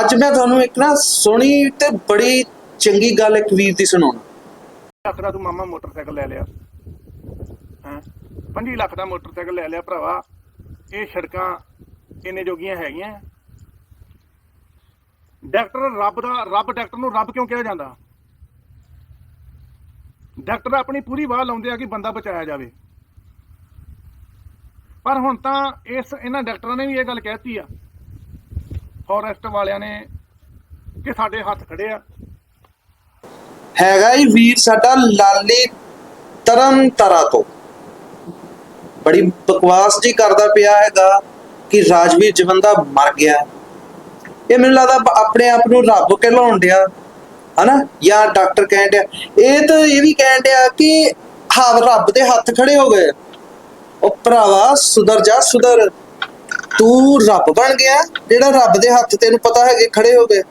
ਅੱਜ ਮੈਂ ਤੁਹਾਨੂੰ ਇੱਕ ਨਾ ਸੋਹਣੀ ਤੇ ਬੜੀ ਚੰਗੀ ਗੱਲ ਇੱਕ ਵੀਰ ਦੀ ਸੁਣਾਉਣਾ। ਲੱਖ ਤੂੰ ਮਾਮਾ ਮੋਟਰਸਾਈਕਲ ਲੈ ਲਿਆ। ਹੈ? 25 ਲੱਖ ਦਾ ਮੋਟਰਸਾਈਕਲ ਲੈ ਲਿਆ ਭਰਾਵਾ। ਇਹ ਸੜਕਾਂ ਇੰਨੇ ਜੋਗੀਆਂ ਹੈਗੀਆਂ। ਡਾਕਟਰ ਰੱਬ ਦਾ ਰੱਬ ਡਾਕਟਰ ਨੂੰ ਰੱਬ ਕਿਉਂ ਕਿਹਾ ਜਾਂਦਾ? ਡਾਕਟਰ ਆਪਣੀ ਪੂਰੀ ਵਾਹ ਲਾਉਂਦੇ ਆ ਕਿ ਬੰਦਾ ਬਚਾਇਆ ਜਾਵੇ। ਪਰ ਹੁਣ ਤਾਂ ਇਸ ਇਹਨਾਂ ਡਾਕਟਰਾਂ ਨੇ ਵੀ ਇਹ ਗੱਲ ਕਹਿਤੀ ਆ। ਫੋਰੈਸਟ ਵਾਲਿਆਂ ਨੇ ਕਿ ਸਾਡੇ ਹੱਥ ਖੜੇ ਆ। ਹੈਗਾ ਹੀ ਵੀਰ ਸਾਡਾ ਲਾਲੀ ਤਰਨ ਤਰਾ ਤੋਂ। ਬੜੀ ਬਕਵਾਸ ਜੀ ਕਰਦਾ ਪਿਆ ਹੈਗਾ ਕਿ ਰਾਜਵੀਰ ਜਵੰਦਾ ਮਰ ਗਿਆ। ਇਹ ਮੈਨੂੰ ਲੱਗਦਾ ਆਪਣੇ ਆਪ ਨੂੰ ਰੱਬ ਕਹਿਲਾਉਣ ਡਿਆ, ਹਨਾ? ਜਾਂ ਡਾਕਟਰ ਕਹਿਣ ਡਿਆ। ਇਹ ਤਾਂ ਇਹ ਵੀ ਕਹਿਣ ਡਿਆ ਕਿ ਹਾਂ, ਰੱਬ ਦੇ ਹੱਥ ਖੜੇ ਹੋ ਗਏ। ਉਹ ਭਰਾਵਾ ਸੁਧਰ ਜਾ, ਸੁਧਰ। ਤੂੰ ਰੱਬ ਬਣ ਗਿਆ, ਜਿਹੜਾ ਰੱਬ ਦੇ ਹੱਥ ਤੈਨੂੰ ਪਤਾ ਹੈਗੇ ਖੜੇ ਹੋ ਗਏ।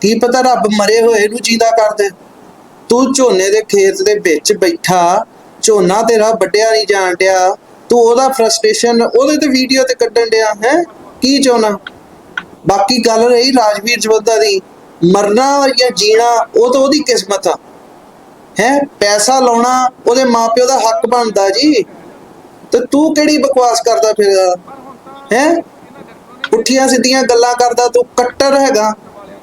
ਕੀ ਪਤਾ ਰੱਬ ਮਰੇ ਹੋਏ ਨੂੰ ਜਿੰਦਾ ਕਰ ਦੇ ਤੂੰ ਝੋਨੇ ਦੇ ਖੇਤ ਦੇ ਵਿੱਚ ਬੈਠਾ, ਝੋਨਾ ਤੇਰਾ ਵੱਡਿਆ ਨਹੀਂ ਜਾਣ ਡਿਆ। ਤੂੰ ਉਹਦਾ ਫਰਸਟ੍ਰੇਸ਼ਨ ਉਹਦੇ ਤੇ ਵੀਡੀਓ ਤੇ ਕੱਢਣ ਡਿਆ ਹੈ? ਕੀ ਚਾਹੁੰਦਾ? ਬਾਕੀ ਗੱਲ ਰਹੀ ਰਾਜਵੀਰ ਜਵੱਦਾ ਦੀ। ਮਰਨਾ ਜਾਂ ਜੀਣਾ, ਉਹ ਤਾਂ ਉਹਦੀ ਕਿਸਮਤ ਆ। ਹੈ? ਪੈਸਾ ਲਾਉਣਾ ਉਹਦੇ ਮਾਪਿਓ ਦਾ ਹੱਕ ਬਣਦਾ ਜੀ। ਤੇ ਤੂੰ ਕਿਹੜੀ ਬਕਵਾਸ ਕਰਦਾ ਫਿਰ? ਹੈ? ਪੁੱਠੀਆਂ ਸਿੱਧੀਆਂ ਗੱਲਾਂ ਕਰਦਾ, ਤੂੰ ਕੱਟਰ ਹੈਗਾ।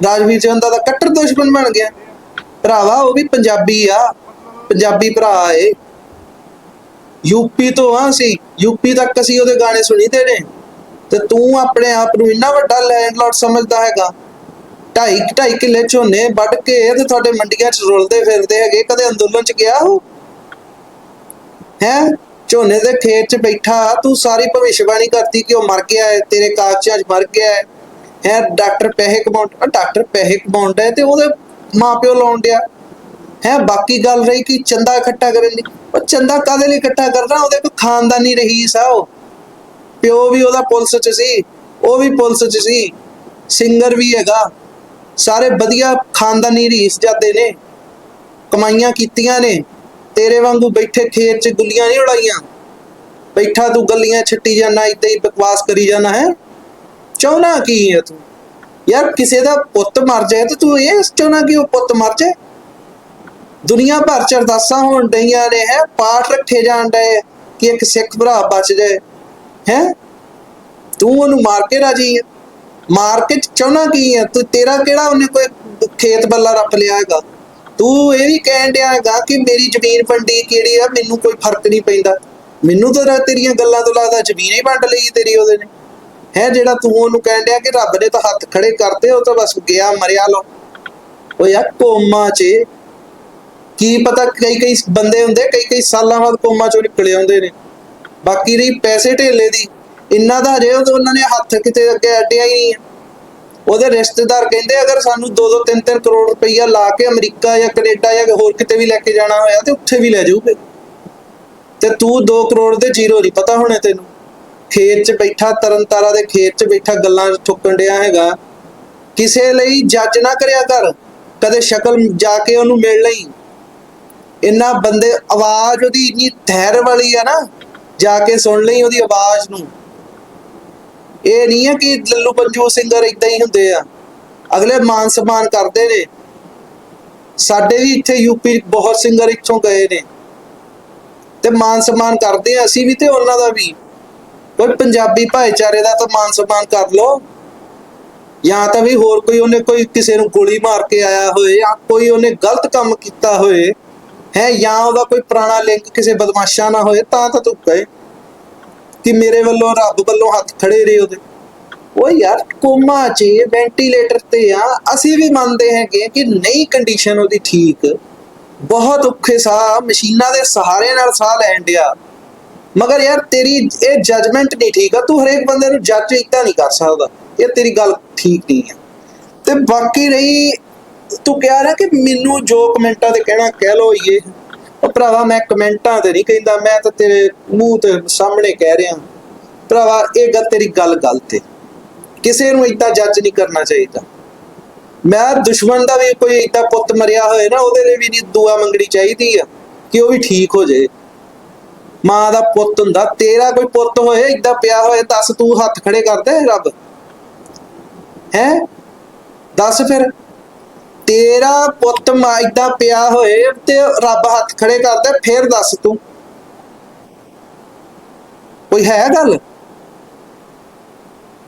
ਰਾਜਵੀਰ ਚੰਦਾ ਦਾ ਕੱਟਰ ਦੁਸ਼ਮਣ ਬਣ ਗਿਆ। ਭਰਾਵਾ, ਉਹ ਵੀ ਪੰਜਾਬੀ ਆ। ਪੰਜਾਬੀ ਭਰਾ ਏ। ਯੂਪੀ ਤੋਂ ਆ ਸੀ ਯੂਪੀ ਤੱਕ ਅਸੀਂ ਉਹਦੇ ਗਾਣੇ ਸੁਣੀਦੇ ਨੇ। ਤੇ ਤੂੰ ਆਪਣੇ ਆਪ ਨੂੰ ਇੰਨਾ ਵੱਡਾ ਲੈਂਡਲੌਰਡ ਸਮਝਦਾ ਹੈਗਾ। ਢਾਈ ਢਾਈ ਕਿੱਲੇ ਝੋਨੇ ਵੱਢ ਕੇ ਤੇ ਤੁਹਾਡੇ ਮੰਡੀਆਂ 'ਚ ਰੁਲਦੇ ਫਿਰਦੇ ਹੈਗੇ। ਕਦੇ ਅੰਦੋਲਨ 'ਚ ਗਿਆ ਹੋ ਹੈ? ਝੋਨੇ ਦੇ ਖੇਤ 'ਚ ਬੈਠਾ, ਤੂੰ ਸਾਰੀ ਭਵਿੱਖਬਾਣੀ ਕਰਤੀ ਕਿ ਉਹ ਮਰ ਗਿਆ ਹੈ, ਤੇਰੇ ਕਾਗਜ਼ਾਂ 'ਚ ਮਰ ਗਿਆ ਹੈ। ਹੈ, ਡਾਕਟਰ ਪੈਸੇ ਕਮਾਉਣ ਆ ਡਾਕਟਰ ਪੈਸੇ ਕਮਾਉਂਦਾ ਹੈ ਤੇ ਉਹਦੇ ਮਾਪਿਓ ਲਾਉਣ ਡਿਆ। ਹੈ, ਬਾਕੀ ਗੱਲ ਰਹੀ ਕਿ ਚੰਦਾ ਇਕੱਠਾ ਕਰਨ ਦੀ ਉਹ ਚੰਦਾ ਕਾਦੇ ਲਈ ਇਕੱਠਾ ਕਰਨਾ ਉਹਦੇ ਕੋਈ ਖਾਨਦਾਨੀ ਰਹੀ ਸਾ ਉਹ। ਪਿਓ ਵੀ ਉਹਦਾ ਪੁਲਿਸ 'ਚ ਸੀ, ਉਹ ਵੀ ਪੁਲਿਸ 'ਚ ਸੀ। ਸਿੰਗਰ ਵੀ ਹੈਗਾ। ਸਾਰੇ ਵਧੀਆ ਖਾਨਦਾਨੀ ਰੀਸ ਜਾਂਦੇ ਨੇ। ਕਮਾਈਆਂ ਕੀਤੀਆਂ ਨੇ। ਤੇਰੇ ਵਾਂਗੂ ਬੈਠੇ ਖੇਤ 'ਚ ਗੁੱਲੀਆਂ ਨਹੀਂ ਉਡਾਈਆਂ। ਬੈਠਾ ਤੂੰ ਗੱਲੀਆਂ ਛੱਟੀ ਜਾਣਾ ਇਦਾਂ ਹੀ ਬਕਵਾਸ ਕਰੀ ਜਾਣਾ ਹੈ। ਚਾਹੁੰਦਾ ਕੀ ਹੈ ਤੂੰ? ਯਾਰ ਕਿਸੇ ਦਾ ਪੁੱਤ ਮਰ ਜਾਏ ਤੇ ਤੂੰ ਇਹ ਚਾਹੁੰਦਾ ਕਿ ਉਹ ਪੁੱਤ ਮਰ ਜਾਏ? ਦੁਨੀਆ ਭਰ ਚ ਅਰਦਾਸਾਂ ਹੋਣ ਡਈਆਂ ਨੇ, ਹੈ? ਪਾਠ ਰੱਖੇ ਜਾਣ ਡਏ ਕਿ ਇੱਕ ਸਿੱਖ ਭਰਾ ਬਚ ਜਾਏ। ਹੈ? ਤੂੰ ਉਹਨੂੰ ਮਾਰ ਕੇ ਰਾਜੀ ਹੈ। ਮਾਰ ਕੇ ਚਾਹੁੰਦਾ ਕੀ ਹੈ? ਤੂੰ ਤੇਰਾ ਕਿਹੜਾ ਉਹਨੇ ਕੋਈ ਖੇਤ ਬੱਲਾ ਰੱਖ ਲਿਆ ਹੈਗਾ? ਤੂੰ ਇਹ ਵੀ ਕਹਿਣ ਡਿਆ ਹੈਗਾ ਕਿ ਮੇਰੀ ਜ਼ਮੀਨ ਵੰਡੀ ਕਿਹੜੀ ਆ, ਮੈਨੂੰ ਕੋਈ ਫ਼ਰਕ ਨਹੀਂ ਪੈਂਦਾ। ਮੈਨੂੰ ਤਾਂ ਤੇਰੀਆਂ ਗੱਲਾਂ ਤੋਂ ਲੱਗਦਾ ਜ਼ਮੀਨ ਹੀ ਵੰਡ ਲਈ ਤੇਰੀ ਉਹਦੇ ਨੇ। ਹੈ, ਜਿਹੜਾ ਤੂੰ ਉਹਨੂੰ ਕਹਿਣ ਡਿਆ ਕਿ ਰੱਬ ਨੇ ਤਾਂ ਹੱਥ ਖੜੇ ਕਰਤੇ, ਉਹ ਤਾਂ ਬਸ ਗਿਆ, ਮਰਿਆ ਲੋ ਉਹ ਯਾਰ ਕੋਮਾ 'ਚ ਕੀ ਪਤਾ ਕਈ ਕਈ ਬੰਦੇ ਹੁੰਦੇ, ਕਈ ਕਈ ਸਾਲਾਂ ਬਾਅਦ ਕੋਮਾ ਚੋਂ ਨਿਕਲੇ ਆਉਂਦੇ ਨੇ। ਬਾਕੀ ਰਹੀ ਪੈਸੇ ਢੇਲੇ ਦੀ। ਇੰਨਾ ਦਾ ਹਜੇ ਉਹਨਾਂ ਨੇ ਹੱਥ ਕਿਤੇ ਅੱਗੇ ਅੱਡਿਆ ਹੀ ਨਹੀਂ ਉਹਦੇ ਰਿਸ਼ਤੇਦਾਰ ਕਹਿੰਦੇ ਅਗਰ ਸਾਨੂੰ 2-2 3-3 ਕਰੋੜ ਰੁਪਈਆ ਲਾ ਕੇ ਅਮਰੀਕਾ ਜਾਂ ਕੈਨੇਡਾ ਜਾਂ ਹੋਰ ਕਿਤੇ ਵੀ ਲੈ ਕੇ ਜਾਣਾ ਹੋਇਆ ਤੇ ਉੱਥੇ ਵੀ ਲੈ ਜਾਊਗੇ ਤੇ ਤੂੰ 2 ਕਰੋੜ ਦੇ ਜ਼ੀਰੋ ਨਹੀਂ, ਪਤਾ ਹੋਣੇ ਤੈਨੂੰ? ਖੇਤ 'ਚ ਬੈਠਾ ਤਰਨਤਾਰਾ ਦੇ ਖੇਤ 'ਚ ਬੈਠਾ ਗੱਲਾਂ ਠੁੱਕਣ ਡਿਆ ਹੈਗਾ। ਕਿਸੇ ਲਈ ਜੱਜ ਨਾ ਕਰਿਆ ਕਰ, ਕਦੇ ਸ਼ਕਲ ਜਾ ਕੇ ਉਹਨੂੰ ਮਿਲ ਲਈ। ਇੰਨਾ ਬੰਦੇ, ਆਵਾਜ਼ ਉਹਦੀ ਇੰਨੀ ਧੈਰ ਵਾਲੀ ਆ ਨਾ, ਜਾ ਕੇ ਸੁਣ ਲਈ ਉਹਦੀ ਆਵਾਜ਼ ਨੂੰ। ਇਹ ਨਹੀਂ ਹੈ ਕਿ ਲੱਲੂ ਪੰਜੂ ਸਿੰਗਰ ਇਦਾਂ ਹੀ ਹੁੰਦੇ ਆ। ਅਗਲੇ ਮਾਨ ਸਨਮਾਨ ਕਰਦੇ ਨੇ। ਸਾਡੇ ਵੀ ਇੱਥੇ ਯੂਪੀ ਬਹੁਤ ਸਿੰਗਰ ਇੱਥੋਂ ਗਏ ਨੇ। ਤੇ ਮਾਨ ਸਨਮਾਨ ਕਰਦੇ ਆ, ਅਸੀਂ ਵੀ ਤੇ ਉਹਨਾਂ ਦਾ ਵੀ। ਕੋਈ ਪੰਜਾਬੀ ਭਾਈਚਾਰੇ ਦਾ ਤਾਂ ਮਾਨ ਸਨਮਾਨ ਕਰ ਲੋ ਜਾਂ ਤਾਂ ਵੀ ਹੋਰ ਕੋਈ ਉਹਨੇ ਕੋਈ ਕਿਸੇ ਨੂੰ ਗੋਲੀ ਮਾਰ ਕੇ ਆਇਆ ਹੋਏ ਜਾਂ ਕੋਈ ਉਹਨੇ ਗਲਤ ਕੰਮ ਕੀਤਾ ਹੋਏ, ਹੈ, ਜਾਂ ਉਹਦਾ ਕੋਈ ਪੁਰਾਣਾ ਲਿੰਕ ਕਿਸੇ ਬਦਮਾਸ਼ਾਂ ਨਾਲ ਹੋਏ, ਤਾਂ ਤਾਂ ਤੂੰ ਕਹੇ। ਕਿ ਮੇਰੇ ਵੱਲੋਂ ਰੱਬ ਵੱਲੋਂ ਹੱਥ ਖੜੇ ਰਹੇ ਉਹਦੇ। ਉਹ ਯਾਰ, ਕੋਮਾ 'ਚ ਵੈਂਟੀਲੇਟਰ ਤੇ ਆ। ਅਸੀਂ ਵੀ ਮੰਨਦੇ ਹੈਗੇ ਕਿ ਨਹੀਂ ਕੰਡੀਸ਼ਨ ਉਹਦੀ ਠੀਕ। ਬਹੁਤ ਔਖੇ ਸਾਹ, ਮਸ਼ੀਨਾਂ ਦੇ ਸਹਾਰੇ ਨਾਲ ਸਾਹ ਲੈਣ ਡਿਆ। ਮਗਰ ਯਾਰ, ਤੇਰੀ ਇਹ ਜਜਮੈਂਟ ਨਹੀਂ ਠੀਕ ਆ। ਤੂੰ ਹਰੇਕ ਬੰਦੇ ਨੂੰ ਜੱਜ ਇਦਾਂ ਨਹੀਂ ਕਰ ਸਕਦਾ। ਇਹ ਤੇਰੀ ਗੱਲ ਠੀਕ ਨਹੀਂ ਹੈ ਤੇ ਬਾਕੀ ਰਹੀ, ਤੂੰ ਕਹਿ ਰਿਹਾ ਕਿ ਮੈਨੂੰ ਜੋ ਕਮੈਂਟਾਂ ਤੇ ਕਹਿਣਾ, ਕਹਿ ਲੋ ਇਹ। ਉਹ ਭਰਾਵਾ ਮੈਂ ਕਮੈਂਟਾਂ ਤੇ ਨਹੀਂ ਕਹਿੰਦਾ, ਮੈਂ ਤਾਂ ਤੇਰੇ ਮੂੰਹ ਤੇ ਸਾਹਮਣੇ ਕਹਿ ਰਿਹਾ। ਭਰਾਵਾ, ਇਹ ਗੱਲ ਤੇਰੀ ਗੱਲ ਗਲਤ ਹੈ ਕਿਸੇ ਨੂੰ ਇਦਾਂ ਜੱਜ ਨਹੀਂ ਕਰਨਾ ਚਾਹੀਦਾ। ਮੈਂ ਦੁਸ਼ਮਣ ਦਾ ਵੀ ਕੋਈ ਇਦਾਂ ਪੁੱਤ ਮਰਿਆ ਹੋਏ ਨਾ, ਉਹਦੇ ਲਈ ਵੀ ਨਹੀਂ ਦੁਆ ਮੰਗਣੀ ਚਾਹੀਦੀ ਆ, ਕਿ ਉਹ ਵੀ ਠੀਕ ਹੋ ਜਾਏ। ਮਾਂ ਦਾ ਪੁੱਤ ਹੁੰਦਾ, ਤੇਰਾ ਕੋਈ ਪੁੱਤ ਹੋਏ ਇਦਾਂ ਪਿਆ ਹੋਏ, ਦੱਸ ਤੂੰ ਹੱਥ ਖੜੇ ਕਰਦਾ ਰੱਬ। ਹੈ? ਦੱਸ ਫਿਰ। ਤੇਰਾ ਪੁੱਤ ਮਾਇਦਾ ਪਿਆ ਹੋਏ ਤੇ ਰੱਬ ਹੱਥ ਖੜੇ ਕਰਦਾ, ਫਿਰ ਦੱਸ ਤੂੰ। ਕੋਈ ਹੈ ਗੱਲ?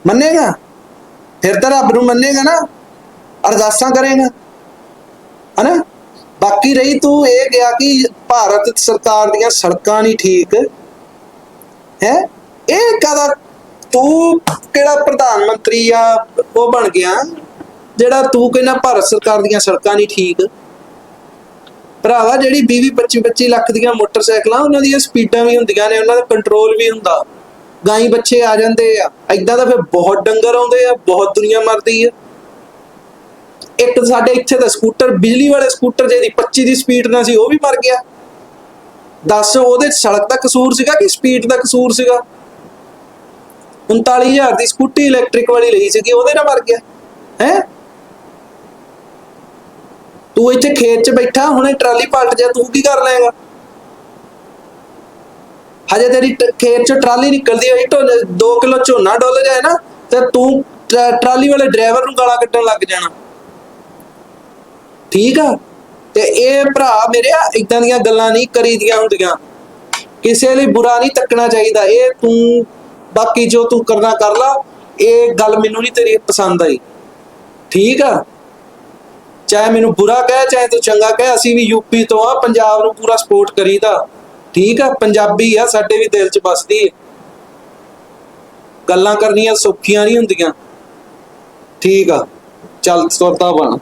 ਮੰਨੇਗਾ? ਫਿਰ ਤਾਂ ਰੱਬ ਨੂੰ ਮੰਨੇਗਾ ਨਾ, ਅਰਦਾਸਾਂ ਕਰੇਗਾ। ਹਨਾ? ਬਾਕੀ ਰਹੀ ਤੂੰ ਇਹ ਗਿਆ ਕਿ ਭਾਰਤ ਸਰਕਾਰ ਦੀਆਂ ਸੜਕਾਂ ਨਹੀਂ ਠੀਕ। ਹੈ? ਇਹ ਕਦਾ ਤੂੰ ਕਿਹੜਾ ਪ੍ਰਧਾਨ ਮੰਤਰੀ ਆ, ਉਹ ਬਣ ਗਿਆ। ਜਿਹੜਾ ਤੂੰ ਕਹਿੰਦਾ ਭਾਰਤ ਸਰਕਾਰ ਦੀਆਂ ਸੜਕਾਂ ਨਹੀਂ ਠੀਕ। ਭਰਾਵਾ, ਜਿਹੜੀ 20 25 25 ਲੱਖ ਦੀਆਂ ਮੋਟਰਸਾਈਕਲਾਂ, ਉਹਨਾਂ ਦੀਆਂ ਸਪੀਡਾਂ ਵੀ ਹੁੰਦੀਆਂ ਨੇ, ਉਹਨਾਂ ਦਾ ਕੰਟਰੋਲ ਵੀ ਹੁੰਦਾ। ਗਾਈ ਬੱਚੇ ਆ ਜਾਂਦੇ ਆ। ਐਦਾਂ ਦਾ ਫਿਰ ਬਹੁਤ ਡੰਗਰ ਆਉਂਦੇ ਆ, ਬਹੁਤ ਦੁਨੀਆ ਮਰਦੀ ਆ। ਇੱਕ ਤਾਂ ਸਾਡੇ ਇੱਥੇ ਦਾ ਸਕੂਟਰ, ਬਿਜਲੀ ਵਾਲੇ ਸਕੂਟਰ ਜਿਹਦੀ 25 ਦੀ ਸਪੀਡ ਨਾਲ ਸੀ, ਉਹ ਵੀ ਮਰ ਗਿਆ। ਦੱਸ, ਉਹਦੇ ਸੜਕ ਦਾ ਕਸੂਰ ਸੀਗਾ ਕਿ ਸਪੀਡ ਦਾ ਕਸੂਰ ਸੀਗਾ? 39000 ਦੀ ਸਕੂਟੀ ਇਲੈਕਟ੍ਰਿਕ ਵਾਲੀ ਲਈ ਸੀਗੀ, ਉਹਦੇ ਨਾਲ ਮਰ ਗਿਆ। ਹੈ? ਤੂੰ ਇੱਥੇ ਖੇਤ 'ਚ ਬੈਠਾ, ਹੁਣੇ ਟਰਾਲੀ ਪਲਟ ਜਾ, ਤੂੰ ਕੀ ਕਰ ਲਏਗਾ ਹਜੇ ਤੇਰੀ ਟ- ਖੇਤ 'ਚੋਂ ਟਰਾਲੀ ਨਿਕਲਦੀ ਹੋਈ, ਢੋਲ 2 ਕਿਲੋ ਝੋਨਾ ਡੁੱਲ ਜਾਏ ਨਾ, ਤੇ ਤੂੰ ਟਰਾਲੀ ਵਾਲੇ ਡਰਾਈਵਰ ਨੂੰ ਗਾਲਾਂ ਕੱਢਣ ਲੱਗ ਜਾਣਾ। ਠੀਕ ਆ? ਤੇ ਇਹ ਭਰਾ ਮੇਰੇ ਇਦਾਂ ਦੀਆਂ ਗੱਲਾਂ ਨਹੀਂ ਕਰੀਦੀਆਂ ਹੁੰਦੀਆਂ। ਕਿਸੇ ਲਈ ਬੁਰਾ ਨਹੀਂ ਤੱਕਣਾ ਚਾਹੀਦਾ। ਇਹ ਤੂੰ, ਬਾਕੀ ਜੋ ਤੂੰ ਕਰਨਾ ਕਰ ਲਾ, ਇਹ ਗੱਲ ਮੈਨੂੰ ਨਹੀਂ ਤੇਰੀ ਪਸੰਦ ਆਈ। ਠੀਕ ਆ? ਚਾਹੇ ਮੈਨੂੰ ਬੁਰਾ ਕਹਿ, ਚਾਹੇ ਤੂੰ ਚੰਗਾ ਕਹਿ, ਅਸੀਂ ਵੀ ਯੂਪੀ ਤੋਂ ਆ, ਪੰਜਾਬ ਨੂੰ ਪੂਰਾ ਸਪੋਰਟ ਕਰੀਦਾ। ਠੀਕ ਆ? ਪੰਜਾਬੀ ਆ, ਸਾਡੇ ਵੀ ਦਿਲ 'ਚ ਵੱਸਦੀ ਹੈ ਗੱਲਾਂ ਕਰਨੀਆਂ ਸੌਖੀਆਂ ਨਹੀਂ ਹੁੰਦੀਆਂ। ਠੀਕ ਆ? ਚੱਲ ਤੁਰਦਾ ਬਣ।